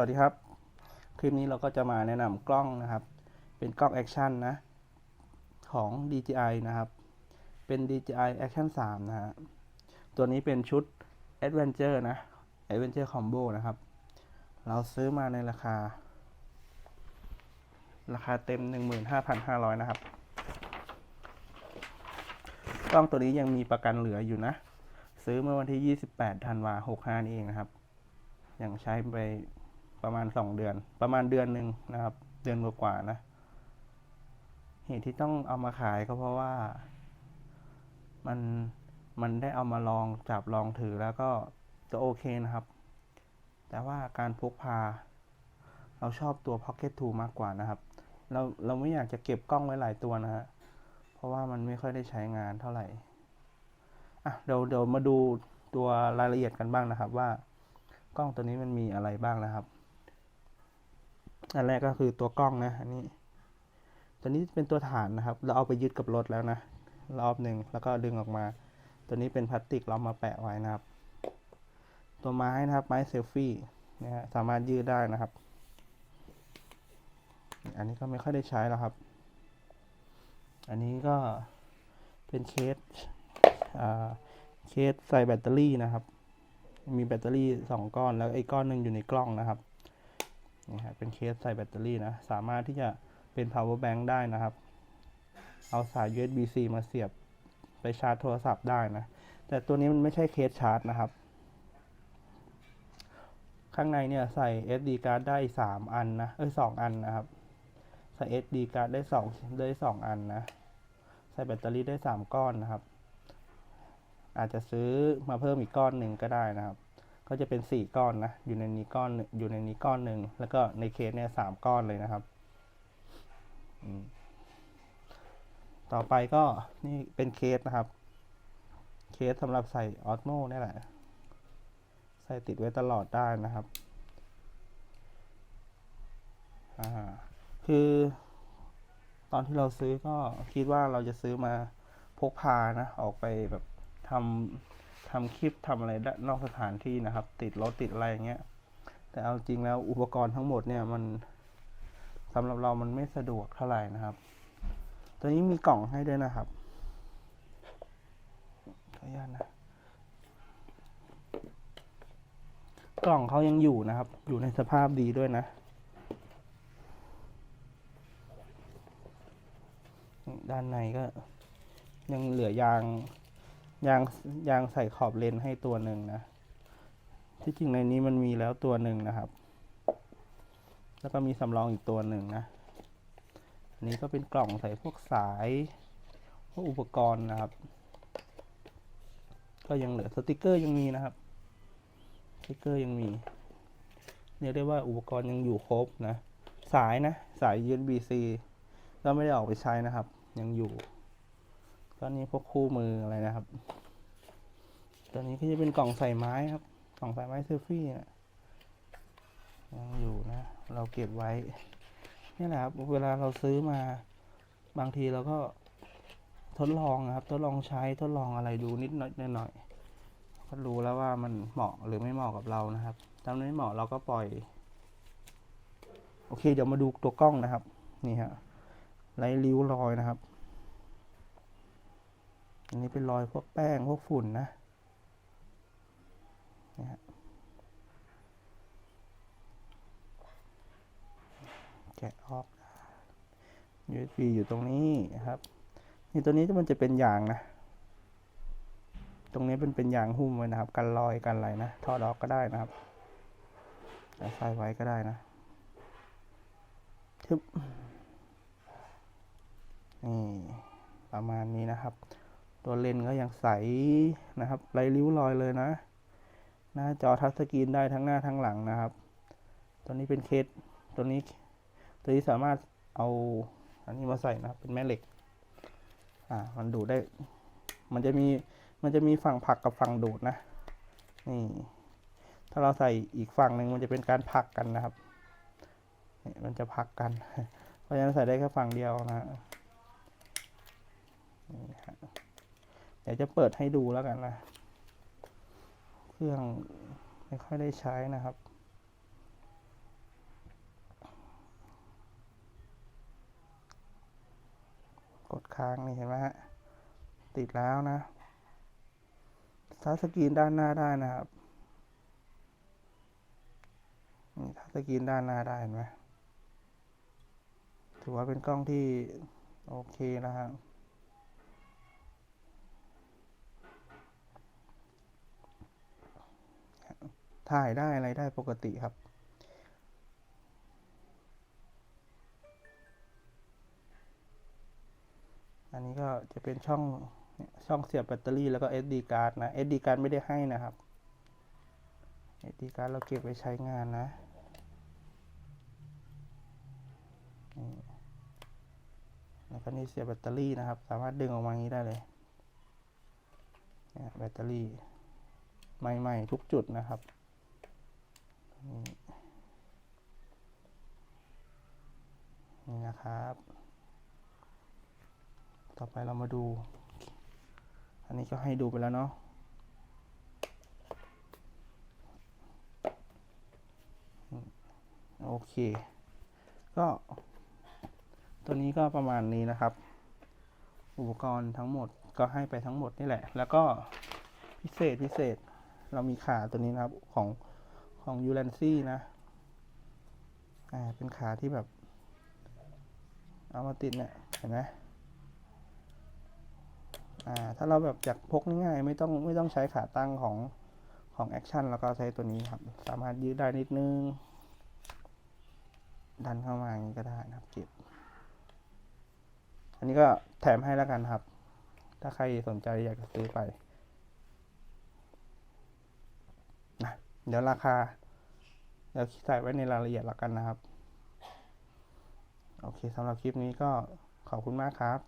วัสดีครับ คลิปนี้เราก็จะมาแนะนำกล้องนะครับ เป็นกล้องแอคชั่นนะ ของ DJI นะครับ เป็น DJI Action 3 นะฮะ ตัวนี้เป็นชุด Adventure นะ Adventure Combo นะครับ เราซื้อมาในราคา ราคาเต็ม 15,500 นะครับ กล้องตัวนี้ยังมีประกันเหลืออยู่นะ ซื้อเมื่อวันที่ 28 ธันวา65นี่เองนะครับยังใช้ไป ประมาณ 2 เดือน ประมาณเดือนหนึ่งนะครับ เดือนกว่าๆนะเหตุที่ต้องเอามาขายก็เพราะว่า มันมันได้เอามาลองจับลองถือแล้วก็จะโอเคนะครับ แต่ว่าการพกพา เราชอบตัว Pocket 2 มากกว่านะครับ เราเราไม่อยากจะเก็บกล้องไว้หลายตัวนะฮะเพราะว่ามันไม่ค่อยได้ใช้งานเท่าไหร่อะเดี๋ยวเดี๋ยวมาดูตัวรายละเอียดกันบ้างนะครับ ว่ากล้องตัวนี้มันมีอะไรบ้างนะครับ อันแรกก็คือตัวกล้องนะ อันนี้ ตัวนี้เป็นตัวฐานนะครับ เราเอาไปยึดกับรถแล้วนะ รอบหนึ่งแล้วก็ดึงออกมา ตัวนี้เป็นพลาสติกเรามาแปะไว้นะครับ ตัวไม้นะครับ ไม้เซลฟี่นะฮะสามารถยืดได้นะครับ อันนี้ก็ไม่ค่อยได้ใช้แล้วครับ อันนี้ก็เป็นเคสอ่าเคสใส่แบตเตอรี่นะครับ มีแบตเตอรี่สองก้อนแล้วไอ้ก้อนหนึ่งอยู่ในกล้องนะครับ นี่ฮะเป็นเคสใส่แบตเตอรี่นะ สามารถที่จะเป็น power bank ได้นะครับ เอาสาย USB-C มาเสียบไปชาร์จโทรศัพท์ได้นะ แต่ตัวนี้มันไม่ใช่เคสชาร์จนะครับ ข้างในเนี่ยใส่ SD card ได้ 3 อันนะ เอ้ย2อันนะครับ ใส่ SD card ได้2ได้2อันนะ ใส่แบตเตอรี่ได้ 3 ก้อนนะครับ อาจจะซื้อมาเพิ่มอีกก้อนหนึ่งก็ได้นะครับ ก็จะเป็น 4 ก้อนนะ อยู่ในนี้ก้อนหนึ่งอยู่ในนี้ก้อนหนึ่ง แล้วก็ในเคสเนี่ยสามก้อนเลยนะครับ ต่อไปก็นี่เป็นเคสนะครับ เคสสำหรับใส่ออสโมนี่แหละ ใส่ติดไว้ตลอดได้นะครับ อ่า คือตอนที่เราซื้อก็คิดว่าเราจะซื้อมาพกพานะ ออกไปแบบทำ ทำคลิปทำอะไรด้นอกสถานที่นะครับ ติดรถติดอะไรอย่างเงี้ย แต่เอาจริงแล้วอุปกรณ์ทั้งหมดเนี่ยมันสำหรับเรามันไม่สะดวกเท่าไหร่นะครับ ตัวนี้มีกล่องให้ด้วยนะครับขออนุญาตนะกล่องเขายังอยู่นะครับ อยู่ในสภาพดีด้วยนะด้านในก็ยังเหลือยาง ยางยางใส่ขอบเลนให้ตัวหนึ่งนะ ที่จริงในนี้มันมีแล้วตัวหนึ่งนะครับ แล้วก็มีสำรองอีกตัวหนึ่งนะ อันนี้ก็เป็นกล่องใส่พวกสายพวกอุปกรณ์นะครับ ก็ยังเหลือสติกเกอร์ยังมีนะครับ สติกเกอร์ยังมีเรียกได้ว่าอุปกรณ์ยังอยู่ครบนะ สายนะ สาย USB-C ก็ไม่ได้ออกไปใช้นะครับ ยังอยู่ ก็นี่พวกคู่มืออะไรนะครับ ตัวนี้ก็จะเป็นกล่องใส่ไม้ครับ กล่องใส่ไม้เซลฟี่นะยังอยู่นะ เราเก็บไว้ นี่แหละครับ เวลาเราซื้อมาบางทีเราก็ทดลองนะครับ ทดลองใช้ทดลองอะไรดูนิดหน่อยหน่อยก็รู้แล้วว่ามันเหมาะหรือไม่เหมาะกับเรานะครับถ้าไม่เหมาะเราก็ปล่อย โอเค เดี๋ยวมาดูตัวกล้องนะครับ นี่ฮะไร้ริ้วรอยนะครับ อันนี้เป็นรอยพวกแป้งพวกฝุ่นนะนี่ฮะแกะออก USB อยู่ตรงนี้นะครับ นี่ตัวนี้มันจะเป็นยางนะ ตรงนี้เป็นเป็นยางหุ้มไว้นะครับ กันรอยกันอะไรนะ ถอดออกก็ได้นะครับใส่ไว้ก็ได้นะทึบนี่ประมาณนี้นะครับ ตัวเลนก็ยังใสนะครับไรริ้วรอยเลยนะ หน้าจอทัชสกรีนได้ทั้งหน้าทั้งหลังนะครับ ตัวนี้เป็นเคสตัวนี้ตัวนี้สามารถเอาอันนี้มาใส่นะครับเป็นแม่เหล็ก อ่ามันดูดได้ มันจะมีมันจะมีฝั่งผักกับฝั่งดูดนะนี่ถ้าเราใส่อีกฝั่งหนึ่งมันจะเป็นการผักกันนะครับนี่มันจะผักกัน เพราะฉะนั้นใส่ได้แค่ฝั่งเดียวนะนี่ฮะ ดี๋ยวจะเปิดให้ดูแล้วกันนะ เครื่องไม่ค่อยได้ใช้นะครับ กดค้างนี่เห็นไหมฮะ ติดแล้วนะทัชสกรีนด้านหน้าได้นะครับนี่ทัชสกรีนด้านหน้าได้เห็นไหมถือว่าเป็นกล้องที่โอเคนะครับ ถ่ายได้อะไรได้ปกติครับ อันนี้ก็จะเป็นช่องช่องเสียบแบตเตอรี่แล้วก็ SD card นะ SD card ไม่ได้ให้นะครับ SD card เราเก็บไว้ใช้งานนะนี่แล้วก็นี่เสียบแบตเตอรี่นะครับ สามารถดึงออกมาอย่างนี้ได้เลยเนี่ยแบตเตอรี่ใหม่ ๆ ทุกจุดนะครับ นี่นะครับ ต่อไปเรามาดู อันนี้ก็ให้ดูไปแล้วเนาะโอเค ก็ตัวนี้ก็ประมาณนี้นะครับ อุปกรณ์ทั้งหมดก็ให้ไปทั้งหมดนี่แหละ แล้วก็พิเศษพิเศษเรามีขาตัวนี้นะครับของ ของยูแลนซี่นะ อ่า เป็นขาที่แบบ เอามาติดเนี่ย เห็นไหมอ่า ถ้าเราแบบอยากพกง่ายๆ ไม่ต้องไม่ต้องใช้ขาตั้งของของแอคชั่นแล้วก็ใช้ตัวนี้ครับ สามารถยืดได้นิดนึง ดันเข้ามาอย่างนี้ก็ได้นะครับเก็บอันนี้ก็แถมให้แล้วกันครับ ถ้าใครสนใจอยากจะซื้อไปนะ เดี๋ยวราคา เดี๋ยวใส่ไว้ในรายละเอียดแล้วกันนะครับ โอเคสำหรับคลิปนี้ก็ขอบคุณมากครับ